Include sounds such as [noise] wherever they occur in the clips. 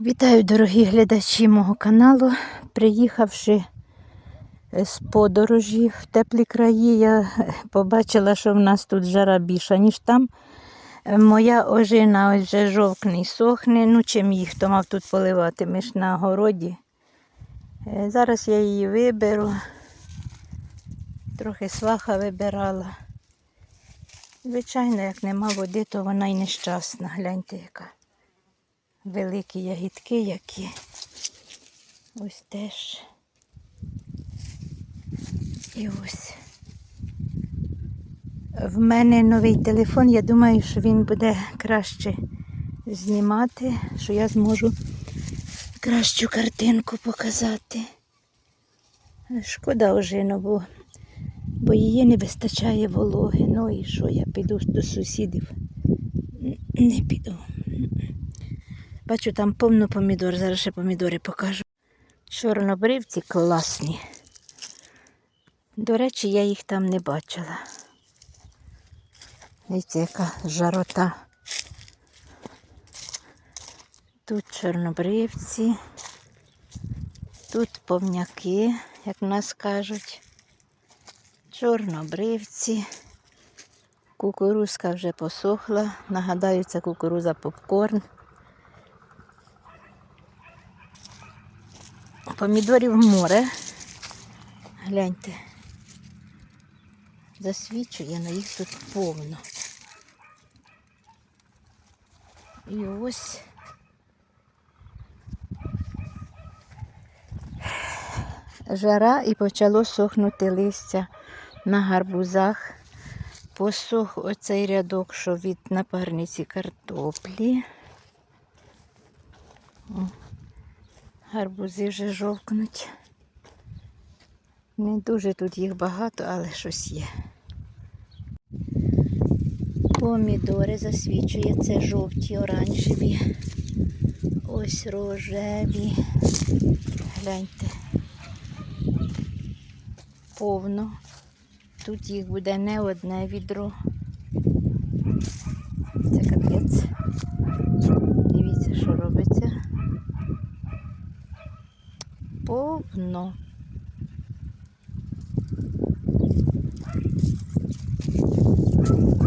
Вітаю, дорогі глядачі мого каналу. Приїхавши з подорожі в теплі краї, я е, побачила, що в нас тут жара більша, ніж там. Е, Моя ожина ось вже жовкне і сохне. Ну, чим їх хто мав тут поливати? Ми ж на городі. Е, Зараз я її виберу. Трохи сваха вибирала. Звичайно, як нема води, то вона й нещасна. Гляньте, яка великі ягідки які. Ось теж. І ось. В мене новий телефон, я думаю, що він буде краще знімати, що я зможу кращу картинку показати. Шкода ожину, бо, бо її не вистачає вологи. Ну і що, я піду до сусідів? Не піду. Бачу, там повно помідор, зараз ще помідори покажу. Чорнобривці класні. До речі, я їх там не бачила. Дивіться, яка жарота. Тут чорнобривці, тут повняки, як в нас кажуть. Чорнобривці. Кукурузка вже посохла. Нагадаю, це кукуруза попкорн. Помідорів море. Гляньте. Засвічує, але їх тут повно. І ось жара і почало сохнути листя на гарбузах. Посох оцей рядок, що від напарниці картоплі. Гарбузи вже жовкнуть. Не дуже тут їх багато, але щось є. Помідори засвічує, це жовті, оранжеві. Ось рожеві. Гляньте. Повно. Тут їх буде не одне відро. Це капець. Дивіться, що робиться. Повно.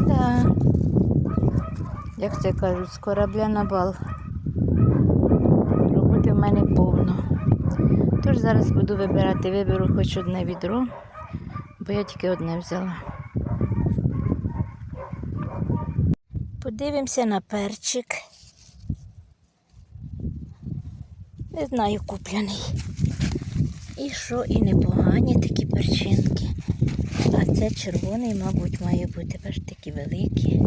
Да. Як це кажуть, з корабля на бал. Роботи в мене повно. Тож зараз буду вибирати, виберу хоч одне відро, бо я тільки одне взяла. Подивимося на перчик. Не знаю, купляний. І що, і непогані такі перчинки. Це червоний, мабуть, має бути. Бачите, такі великі.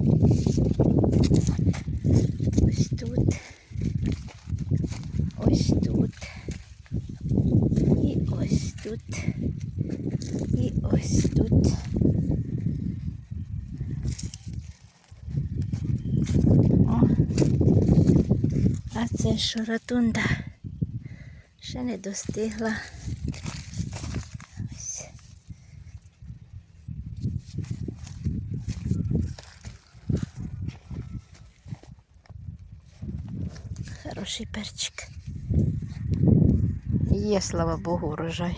Ось тут. Ось тут. І ось тут. І ось тут. О. А це що ратунда. Ще не достигла. Хороший перчик. Є, слава Богу, урожай.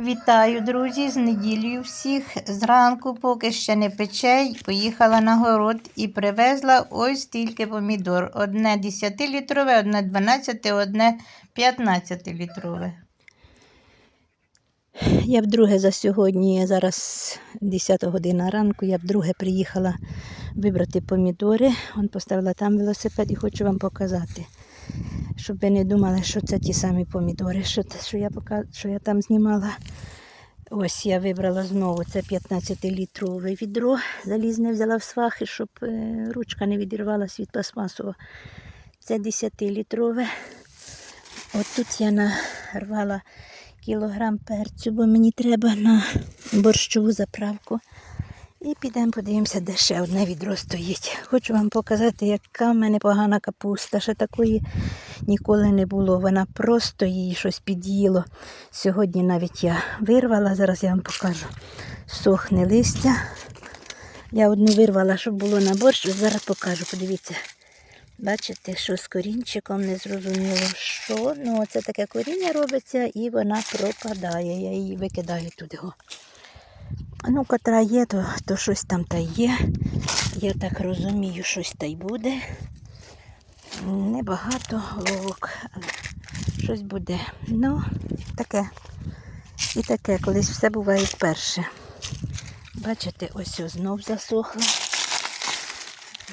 Вітаю, друзі, з неділею всіх. Зранку, поки ще не пече, поїхала на город і привезла ось тільки помідор. Одне 10-літрове, одне 12, одне 15-літрове. Я вдруге за сьогодні, зараз 10 година ранку, я вдруге приїхала вибрати помідори. Он поставила там велосипед і хочу вам показати. Щоб ви не думали, що це ті самі помідори, що, що, я, пока, що я там знімала. Ось я вибрала знову це 15-літрове відро. Залізне взяла в свахи, щоб е, ручка не відірвалася від пластмасового. Це 10-літрове. От тут я нарвала кілограм перцю, бо мені треба на борщову заправку. І підемо подивимося, де ще одне відро стоїть. Хочу вам показати, яка в мене погана капуста. Ще такої ніколи не було. Вона просто її щось під'їло. Сьогодні навіть я вирвала, зараз я вам покажу. Сохне листя. Я одну вирвала, щоб було на борщ, зараз покажу, подивіться. Бачите, що з корінчиком не зрозуміло, що. Ну, це таке коріння робиться і вона пропадає. Я її викидаю туди. Ну, котра є, то, то щось там та є. Я так розумію, щось та й буде. Небагато головок, але щось буде. Ну, таке. І таке, колись все буває вперше. Бачите, ось ось знов засохло.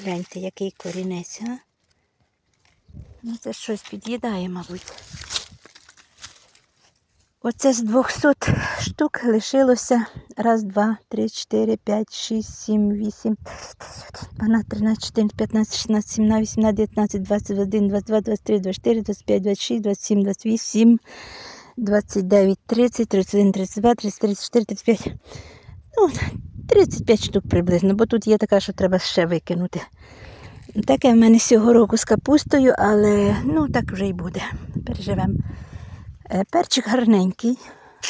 Гляньте, який корінець, а? Ну, це щось під'їдає, мабуть. Оце з 200 штук лишилося раз, два, три, чотири, п'ять, шість, сім, вісім, 12, 13, 14, 15, 16, 17, 18, 19, 21, 22, 23, 24, 25, 26, 27, 28, 29, 30, 31, 32, 33, 34, 35. Ну, 35 штук приблизно, бо тут є така, що треба ще викинути. Таке в мене цього року з капустою, але ну так вже й буде. Переживемо. Е, Перчик гарненький.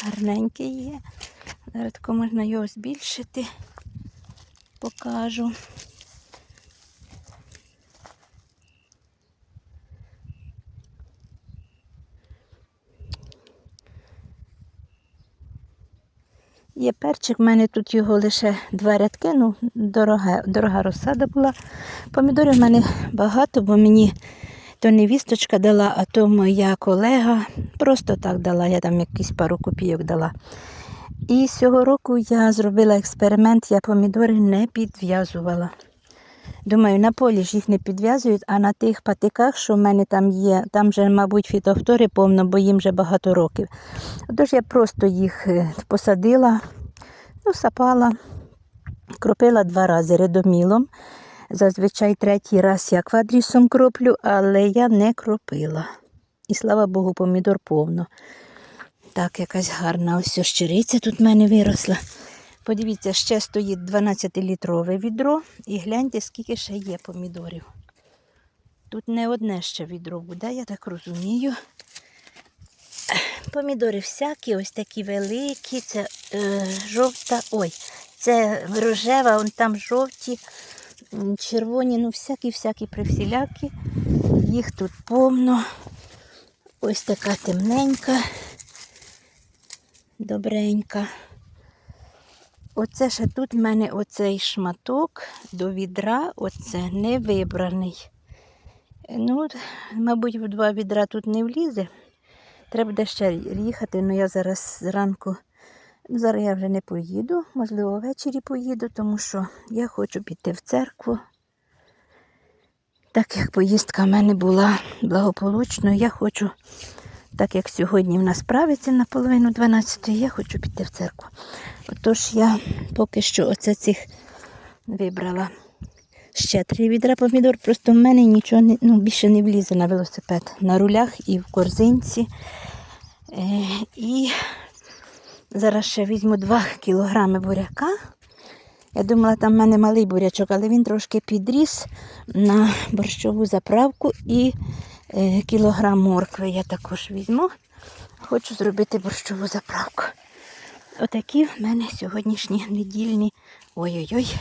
Гарненький є. Зараз тако можна його збільшити. Покажу. Є перчик, в мене тут його лише два рядки, ну, дорога, дорога розсада була. Помідорів в мене багато, бо мені то невісточка дала, а то моя колега просто так дала, я там якісь пару копійок дала. І цього року я зробила експеримент, я помідори не підв'язувала. Думаю, на полі ж їх не підв'язують, а на тих патиках, що в мене там є, там вже, мабуть, фітофтори повно, бо їм вже багато років. Тож я просто їх е, посадила, ну, сапала, кропила два рази редомілом. Зазвичай третій раз я квадрісом кроплю, але я не кропила. І слава Богу, помідор повно. Так, якась гарна ось щириця тут в мене виросла. Подивіться, ще стоїть 12-літрове відро і гляньте, скільки ще є помідорів. Тут не одне ще відро буде, я так розумію. Помідори всякі, ось такі великі, це е, жовта, ой, це рожева, вон там жовті, червоні, ну всякі-всякі привсілякі. Їх тут повно. Ось така темненька, добренька. Оце ще тут в мене оцей шматок до відра, оце не вибраний. Ну, мабуть, в два відра тут не влізе. Треба буде ще їхати, але я зараз зранку, ну, зараз я вже не поїду, можливо, ввечері поїду, тому що я хочу піти в церкву. Так як поїздка в мене була благополучною, я хочу, так як сьогодні в нас правиться на половину 12, я хочу піти в церкву. Отож я поки що оце цих вибрала ще три відра помідор. Просто в мене нічого не, ну, більше не влізе на велосипед. На рулях і в корзинці. Е, і зараз ще візьму 2 кілограми буряка. Я думала, там в мене малий бурячок, але він трошки підріс на борщову заправку і е, кілограм моркви я також візьму. Хочу зробити борщову заправку. Отакі в мене сьогоднішні недільні ой-ой-ой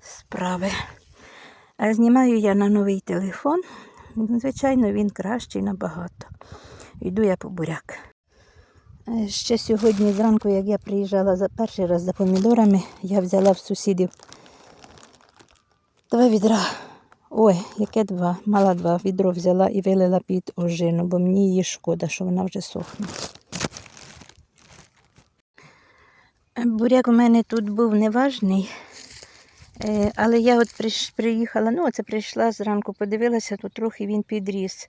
справи. Знімаю я на новий телефон. Звичайно, він кращий набагато. Йду я по буряк. Ще сьогодні зранку, як я приїжджала за перший раз за помідорами, я взяла в сусідів два відра. Ой, яке два? Мала два відро взяла і вилила під ожину, бо мені її шкода, що вона вже сохне. Буряк у мене тут був неважний, е, але я от приїхала, ну оце прийшла зранку, подивилася, тут трохи він підріс.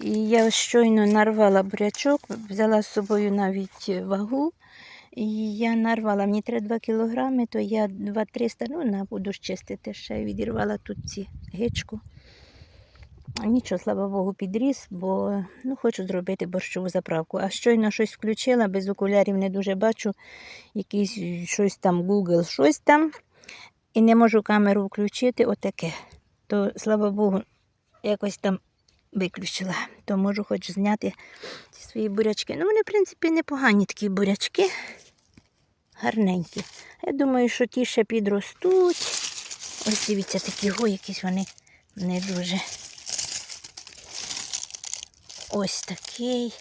І я щойно нарвала бурячок, взяла з собою навіть вагу. І я нарвала, мені треба 2 кілограми, то я 2-300, ну на буду чистити ще, відірвала тут ці гичку. Нічого, слава Богу, підріс, бо ну, хочу зробити борщову заправку. А щойно щось включила, без окулярів не дуже бачу, якийсь щось там Google, щось там. І не можу камеру включити, отаке. То, слава Богу, якось там виключила. То можу хоч зняти ці свої бурячки. Ну, вони, в принципі, непогані такі бурячки. Гарненькі. Я думаю, що ті ще підростуть. Ось дивіться, такі го, якісь вони не дуже. Ось такий.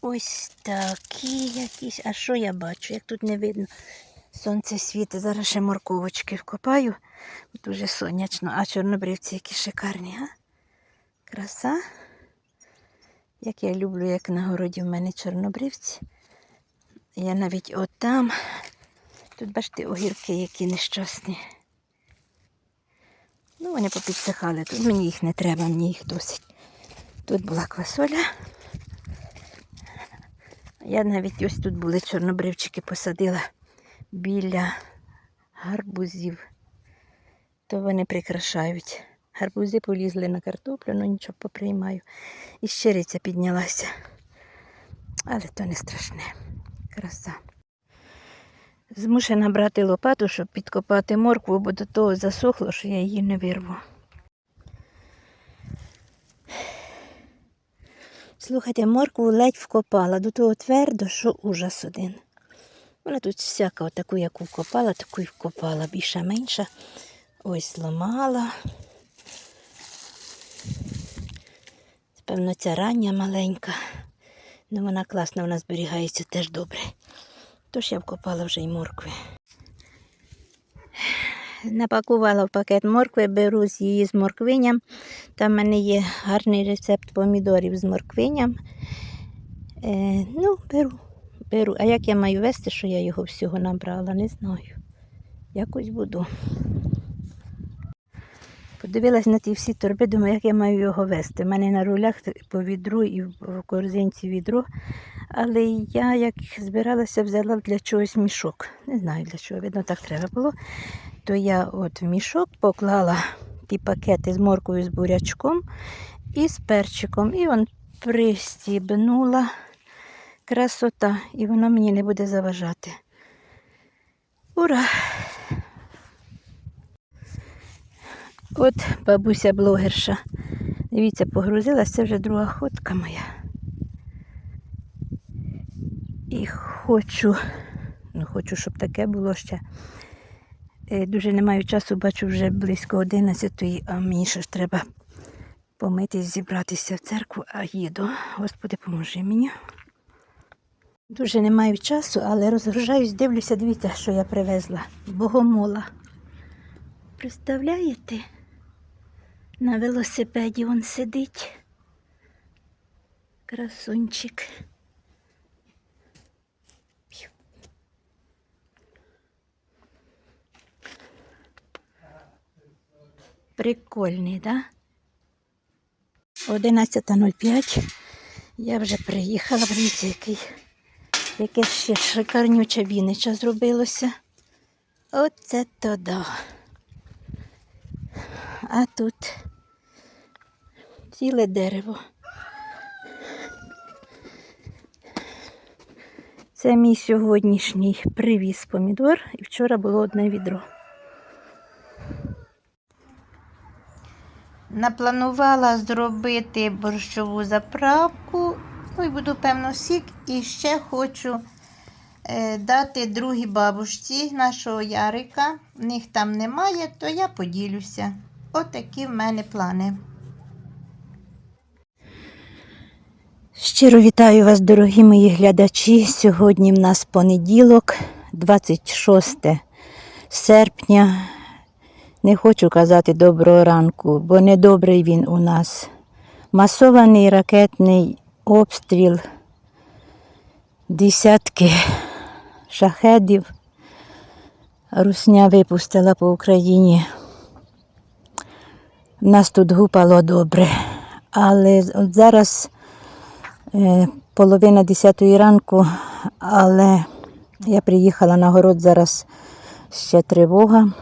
Ось такі якісь. А що я бачу? Як тут не видно? Сонце світить. Зараз ще морковочки вкопаю. Дуже сонячно. А чорнобривці які шикарні, а? Краса. Як я люблю, як на городі в мене чорнобривці. Я навіть отам. Тут бачите, огірки, які нещасні. Ну, вони попідсихали. Тут мені їх не треба, мені їх досить. Тут була квасоля. Я навіть ось тут були чорнобривчики посадила біля гарбузів. То вони прикрашають. Гарбузи полізли на картоплю, ну нічого поприймаю. І щириця піднялася. Але то не страшне. Краса. Змушена брати лопату, щоб підкопати моркву, бо до того засохло, що я її не вирву. Слухайте, моркву ледь вкопала, до того твердо, що ужас один. Вона тут всяка, таку, яку вкопала, таку й вкопала, більша менша. Ось зламала. Певно, ця рання маленька. Ну вона класна, вона зберігається теж добре. Тож я вкопала вже й моркви. Напакувала в пакет моркви, беру з її з морквиням. Там в мене є гарний рецепт помідорів з морквиням. Е, ну, беру, беру. А як я маю вести, що я його всього набрала, не знаю. Якось буду. Подивилась на ті всі торби, думаю, як я маю його вести. У мене на рулях по відру і в корзинці відро. Але я, як збиралася, взяла для чогось мішок. Не знаю для чого, видно, так треба було. То я от в мішок поклала ті пакети з моркою, з бурячком і з перчиком. І он пристібнула красота, і воно мені не буде заважати. Ура! От бабуся блогерша. Дивіться, погрузилась, це вже друга ходка моя. І хочу, ну хочу, щоб таке було ще. Е, Дуже не маю часу, бачу вже близько 11, а мені ще ж треба помитись, зібратися в церкву, а їду. Господи, поможи мені. Дуже не маю часу, але розгружаюсь, дивлюся, дивіться, що я привезла. Богомола. Представляєте? На велосипеді він сидить. Красунчик. Прикольний, да? 11.05. Я вже приїхала, дивіться, який, яке ще шикарнюче вінича зробилося. Оце то да. А тут ціле дерево. Це мій сьогоднішній привіз помідор, і вчора було одне відро. Напланувала зробити борщову заправку, ну буду, певно, сік. І ще хочу е, дати другій бабушці нашого Ярика. В них там немає, то я поділюся. Отакі в мене плани. Щиро вітаю вас, дорогі мої глядачі. Сьогодні в нас понеділок, 26 серпня. Не хочу казати доброго ранку, бо недобрий він у нас. Масований ракетний обстріл, десятки шахедів. Русня випустила по Україні. Нас тут гупало добре. Але от зараз е, половина десятої ранку, але я приїхала на город, зараз ще тривога.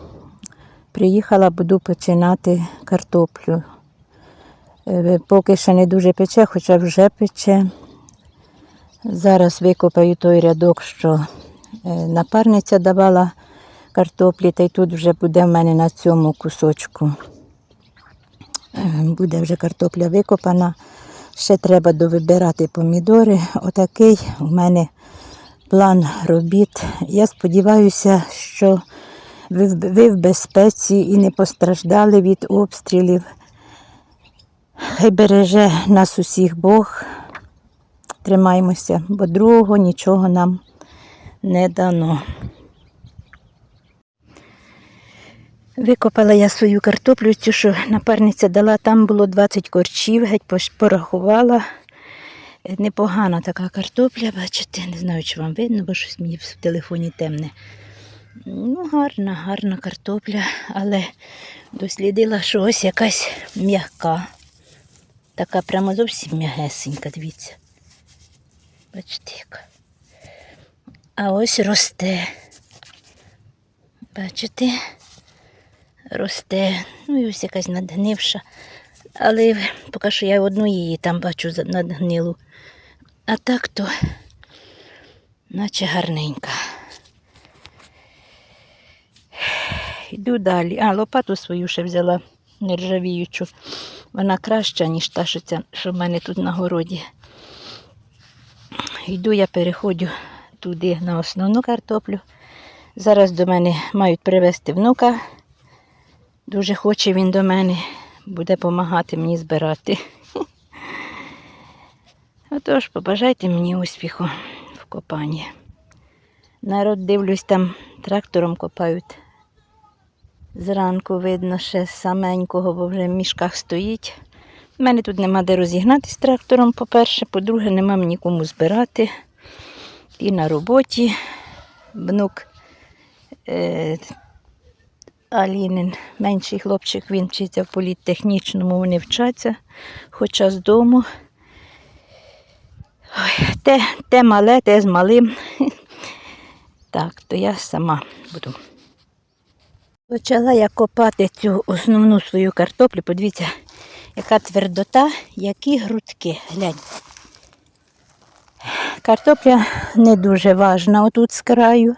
Приїхала, буду починати картоплю. Е, Поки ще не дуже пече, хоча вже пече. Зараз викопаю той рядок, що е, напарниця давала картоплі, та й тут вже буде в мене на цьому кусочку. Е, Буде вже картопля викопана. Ще треба довибирати помідори. Отакий у мене план робіт. Я сподіваюся, що ви в безпеці і не постраждали від обстрілів. Хай береже нас усіх Бог. Тримаймося, бо другого нічого нам не дано. Викопала я свою картоплю, цю, що напарниця дала, там було 20 корчів, геть порахувала. Непогана така картопля, бачите, не знаю, чи вам видно, бо щось мені в телефоні темне. Ну, гарна, гарна картопля, але дослідила, що ось якась м'яка. Така прямо зовсім м'ягесенька, дивіться. Бачите, яка. А ось росте. Бачите? Росте. Ну і ось якась надгнивша. Але поки що я одну її там бачу надгнилу. А так то, наче гарненька. Йду далі. А, лопату свою ще взяла нержавіючу. Вона краща, ніж та, що, ця, що в мене тут на городі. Йду, я переходжу туди на основну картоплю. Зараз до мене мають привезти внука. Дуже хоче він до мене, буде допомагати мені збирати. [laughs] Отож, побажайте мені успіху в копанні. Народ дивлюсь, там трактором копають. Зранку видно ще саменького, бо вже в мішках стоїть. У мене тут нема де розігнатися трактором, по-перше, по-друге, нема мені кому збирати. І на роботі внук е, Алінин, менший хлопчик, він вчиться в політтехнічному, вони вчаться, хоча з дому. Ой, те, те мале, те з малим. [laughs] Так, то я сама буду. Почала я копати цю основну свою картоплю. Подивіться, яка твердота, які грудки. Глянь. Картопля не дуже важна отут з краю.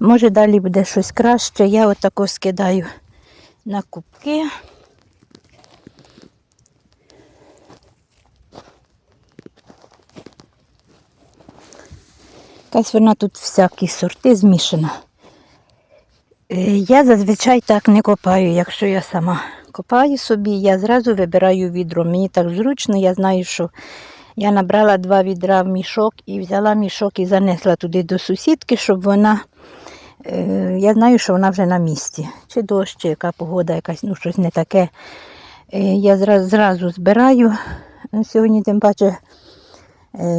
Може, далі буде щось краще. Я отако скидаю на кубки. Якась вона тут всякі сорти змішана. Е, Я зазвичай так не копаю, якщо я сама копаю собі, я зразу вибираю відро. Мені так зручно, я знаю, що я набрала два відра в мішок і взяла мішок і занесла туди до сусідки, щоб вона. е, Я знаю, що вона вже на місці. Чи дощ, чи яка погода, якась, ну щось не таке. Е, Я зразу, збираю. Сьогодні, тим паче,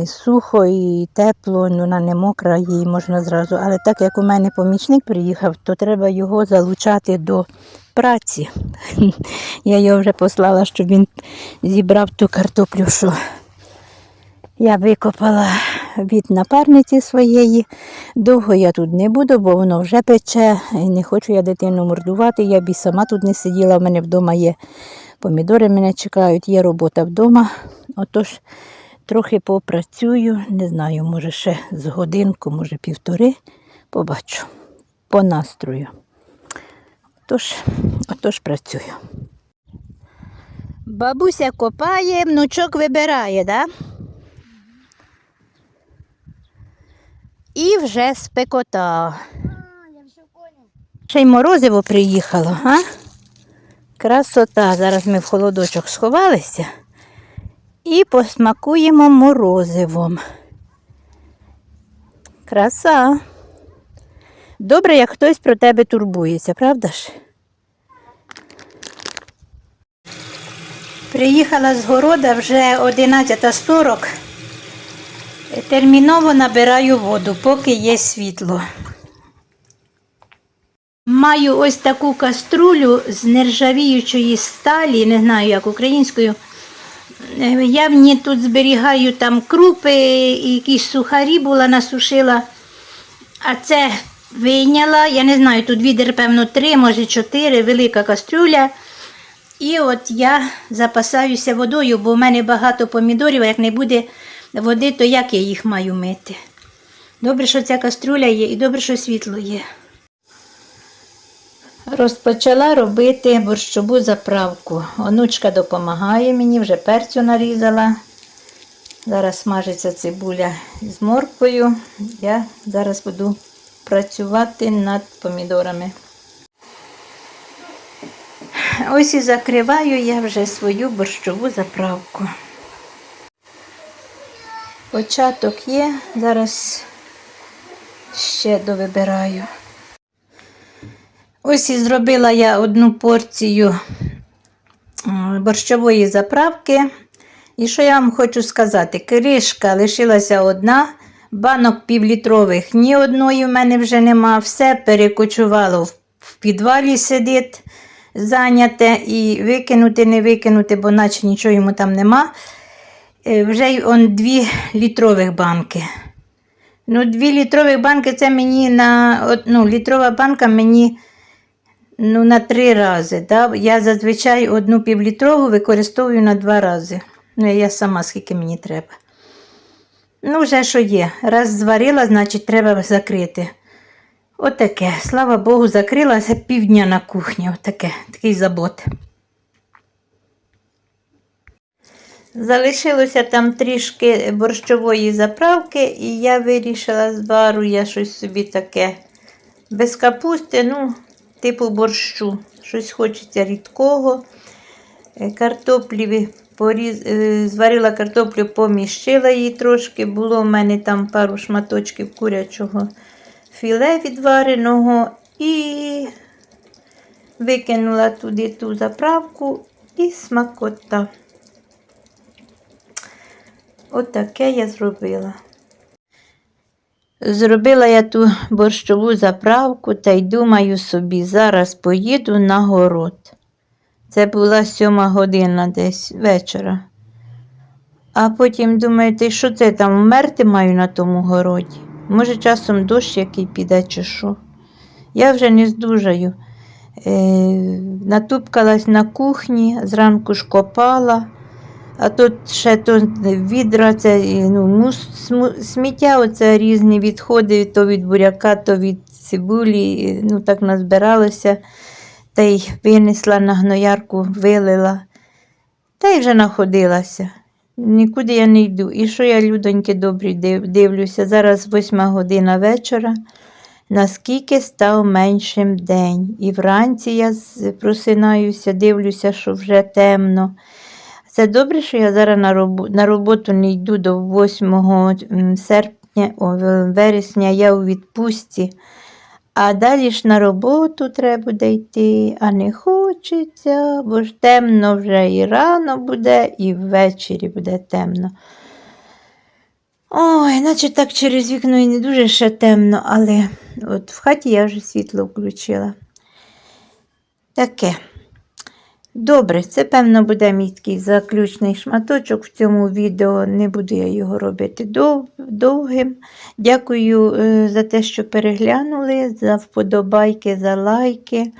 сухо і тепло, ну, вона не мокра, її можна зразу. Але так як у мене помічник приїхав, то треба його залучати до праці. [laughs] Я його вже послала, щоб він зібрав ту картоплю, що я викопала від напарниці своєї. Довго я тут не буду, бо воно вже пече. Не хочу я дитину мордувати. Я б і сама тут не сиділа. У мене вдома є помідори, мене чекають, є робота вдома. Отож, трохи попрацюю. Не знаю, може ще з годинку, може півтори. Побачу по настрою. Отож, отож працюю. Бабуся копає, внучок вибирає? Да? І вже спекота. Ще й морозиво приїхало, а? Красота. Зараз ми в холодочок сховалися і посмакуємо морозивом. Краса. Добре, як хтось про тебе турбується, правда ж? Приїхала з города вже 11.40. Терміново набираю воду, поки є світло. Маю ось таку каструлю з нержавіючої сталі, не знаю як українською. Е, Я в ній тут зберігаю там крупи, якісь сухарі була, насушила. А це вийняла, я не знаю, тут відер, певно, три, може чотири, велика кастрюля. І от я запасаюся водою, бо в мене багато помідорів, а як не буде води, то як я їх маю мити? Добре, що ця каструля є, і добре, що світло є. Розпочала робити борщову заправку. Онучка допомагає мені, вже перцю нарізала. Зараз смажиться цибуля з морквою. Я зараз буду працювати над помідорами. Ось і закриваю я вже свою борщову заправку. Початок є, зараз ще довибираю. Ось і зробила я одну порцію борщової заправки. І що я вам хочу сказати? Кришка лишилася одна, банок півлітрових ні одної в мене вже нема. Все перекочувало в, в підвалі сидить зайняте і викинути, не викинути, бо наче нічого йому там нема. Е, Вже й он дві літрових банки. Ну, дві літрових банки це мені на ну, літрова банка мені ну, на три рази. Да? Я зазвичай одну півлітрову використовую на два рази. Ну, я сама скільки мені треба. Ну, вже що є. Раз зварила, значить, треба закрити. Отаке. Слава Богу, закрилася півдня на кухні. Отаке, такий забот. Залишилося там трішки борщової заправки, і я вирішила звару я щось собі таке без капусти, ну, типу борщу. Щось хочеться рідкого. Е, Картоплі поріз... е, зварила картоплю, поміщила її трошки. Було в мене там пару шматочків курячого філе відвареного і викинула туди ту заправку і смакота. Отаке я зробила. Зробила я ту борщову заправку та й думаю собі, зараз поїду на город. Це була сьома година десь вечора. А потім думаю, ти що це там вмерти маю на тому городі? Може, часом дощ який піде, чи що. Я вже не здужаю. Е, натупкалась на кухні, зранку ж копала, а тут ще то відра, це ну, сміття, оце різні відходи, то від буряка, то від цибулі, ну так назбиралося. Та й винесла на гноярку, вилила. Та й вже находилася. Нікуди я не йду. І що я, людоньки добрі, дивлюся. Зараз восьма година вечора. Наскільки став меншим день. І вранці я просинаюся, дивлюся, що вже темно. Це добре, що я зараз на роботу, на роботу не йду до 8 серпня, о, вересня я у відпустці. А далі ж на роботу треба буде йти, а не хочеться, бо ж темно вже і рано буде, і ввечері буде темно. Ой, наче так через вікно і не дуже ще темно, але от в хаті я вже світло включила. Таке. Добре, це, певно, буде мій такий заключний шматочок в цьому відео. Не буду я його робити дов- довгим. Дякую е, за те, що переглянули, за вподобайки, за лайки.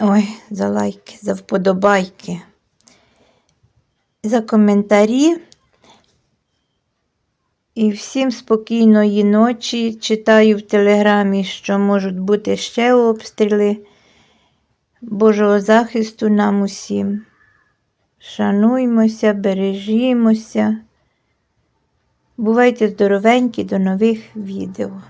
Ой, за лайки, за вподобайки, за коментарі. І всім спокійної ночі. Читаю в телеграмі, що можуть бути ще обстріли. Божого захисту нам усім. Шануймося, бережімося. Бувайте здоровенькі, до нових відео.